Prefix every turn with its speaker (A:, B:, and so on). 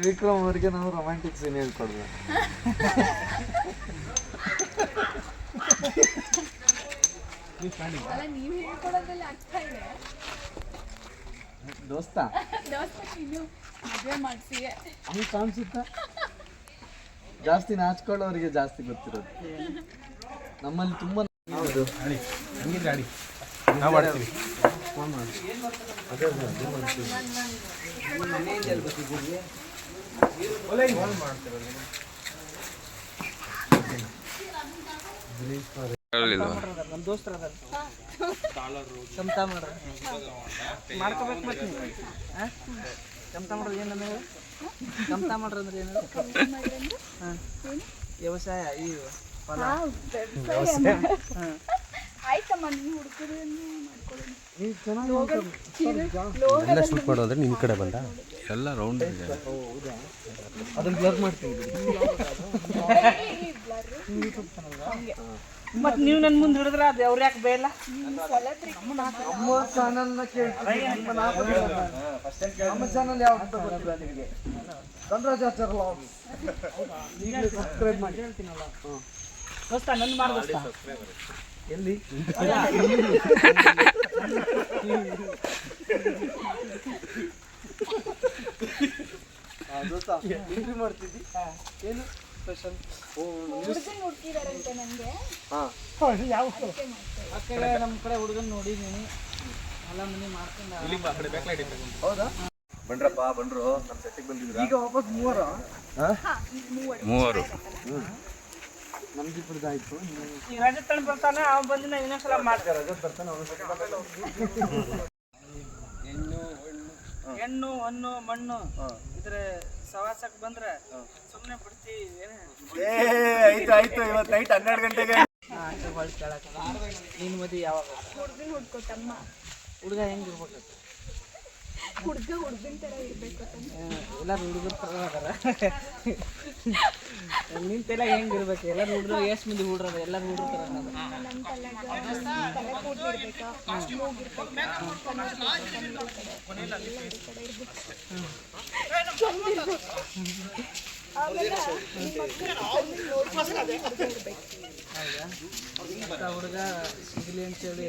A: ವಿಕ್ರಮ್ ಅವರಿಗೆ ನಾವು romantic scene ಹೇಳ್ಕೊಡ್ಬೇಕು. ದೋಸ್ತ? ಹಂಗೆ ಕಾಣಿಸುತ್ತ? ಜಾಸ್ತಿ ನಾಚ್ಕೊಳ್ಳೋರಿಗೆ ಜಾಸ್ತಿ ಗೊತ್ತಿರೋದು. ನಮ್ಮಲ್ಲಿ ತುಂಬಾ ಹೌದು.
B: ಹಂಗಿದ್ರೆ ಅಡಿ ನಾವು ಆಡ್ತೀವಿ.
A: ಫೋನ್ ಮಾಡಿ. ಅದೇ ಅದೇ
C: ನಮ್ಮ ದೋಸ್ತರ ಅದಾರ ಚಮತ ಮಾಡ್ರಿ. ಮಾಡ್ಕೋಬೇಕು ಮತ್ತೆ ನೀವು. ಮಾಡ್ರಿ ಏನು ನನಗೆ ಚಮಟ ಮಾಡ್ರಿ ಅಂದ್ರೆ ಏನು ಹಾಂ ವ್ಯವಸಾಯ ಈ ಫಲ. ಹಾಂ.
D: ಆಯ್ತಮ್ಮ ನೀವು
B: ಎಲ್ಲ ಶೂಟ್ ಮಾಡೋದ್ರೆ ನಿಮ್ಮ ಕಡೆ ಬಂದ?
E: ಎಲ್ಲ ರೌಂಡ್ ಇದೆ.
A: ಅದನ್ನ ಬ್ಲರ್ ಮಾಡ್ತೀನಿ
C: ಮತ್ತೆ ನೀವು ನನ್ನ ಮುಂದೆ ಹಿಡಿದ್ರೆ ಅದು ಅವ್ರು ಯಾಕೆ ಬೇಯಲ್ಲ?
A: ನಮ್ಮ ಚಾನಲ್ನ ಕೇಳ್ತೀನಿ. ನಿಮ್ಮ ಚಾನಲ್ ಯಾವ ಅಂತ ಗೊತ್ತಿಲ್ಲ ನಿಮಗೆ ಸಬ್ಸ್ಕ್ರೈಬ್ ಮಾಡಿ.
C: ಹೇಳ್ತೀನಲ್ಲ. ನನ್ನ ಮಾಡಿ ದೋಸ್ತ
A: ಎಲ್ಲಿ ಇಂಟ್ರಿ ಮಾಡ್ತಿದ್ದಿ? ಏನು ಸ್ಪೆಷಲ್ ಓ
D: ಹುಡುಗನ್ ಹುಡುಕಿದಾರಂತೆ ನನಗೆ
A: ಹಾಂ.
C: ಆ ಕಡೆ ನಮ್ಮ ಕಡೆ ಹುಡುಗನ್ ನೋಡಿದ್ದೀನಿ. ಎಲ್ಲ ಮನೆ ಮಾಡ್ಕೊಂಡು.
A: ಹೌದಾ?
B: ಬಂಡ್ರಪ್ಪ ಬಂದ್ರು. ನಮ್ಮ ಸೆಟ್ಟಿಗೆ ಬಂದಿದ್ರ
A: ಈಗ ವಾಪಸ್ ಮೂವರ?
E: ಮೂವರು.
A: ನಮ್ದಿಬ್ಬರದಾಯ್ತು
C: ಈಗ ರಜತ್ ತಣ್ಣ ಬರ್ತಾನೆ ಅವ್ನು ಬಂದು ನಾವು ಇನ್ನೊಂದ್ಸಲ ಮಾಡ್ತಾರೆ ಹೆಣ್ಣು ಹಣ್ಣು. ಮಣ್ಣು. ಇದ್ರ ಸವಾಸಕ್ ಬಂದ್ರೆ ಸುಮ್ಮನೆ ಬಿಡ್ತಿ ಏನೇ?
B: ಆಯ್ತು ಆಯ್ತು. ಇವತ್ತು ನೈಟ್ ಹನ್ನೆರಡು ಗಂಟೆಗೆ.
C: ನೀನು ಮದುವೆ ಯಾವಾಗ?
D: ಹುಡುಗನ್ ಹುಡ್ಕೋತಮ್ಮ
C: ಹುಡುಗ ಹೆಂಗಿರ್ಬೇಕು
D: ಹುಡುಗ ಹುಡುಗಿನ ತರ ಇರ್ಬೇಕು
C: ಎಲ್ಲರೂ ಹುಡುಗರು ತರ ಅದಾರ. ನಿನ್ನ ತಲೆ ಹೆಂಗಿರ್ಬೇಕು ಎಲ್ಲರೂ ಹುಡುಗರು ಎಷ್ಟು ಮಂದಿ ಹುಡ್ರದ ಎಲ್ಲರೂ ಹುಡುಗರು
D: ತರ ಇರ್ಬೇಕು. ಹುಡುಗ
C: ಸಿಗ್ಲಿ ಅಂತೇಳಿ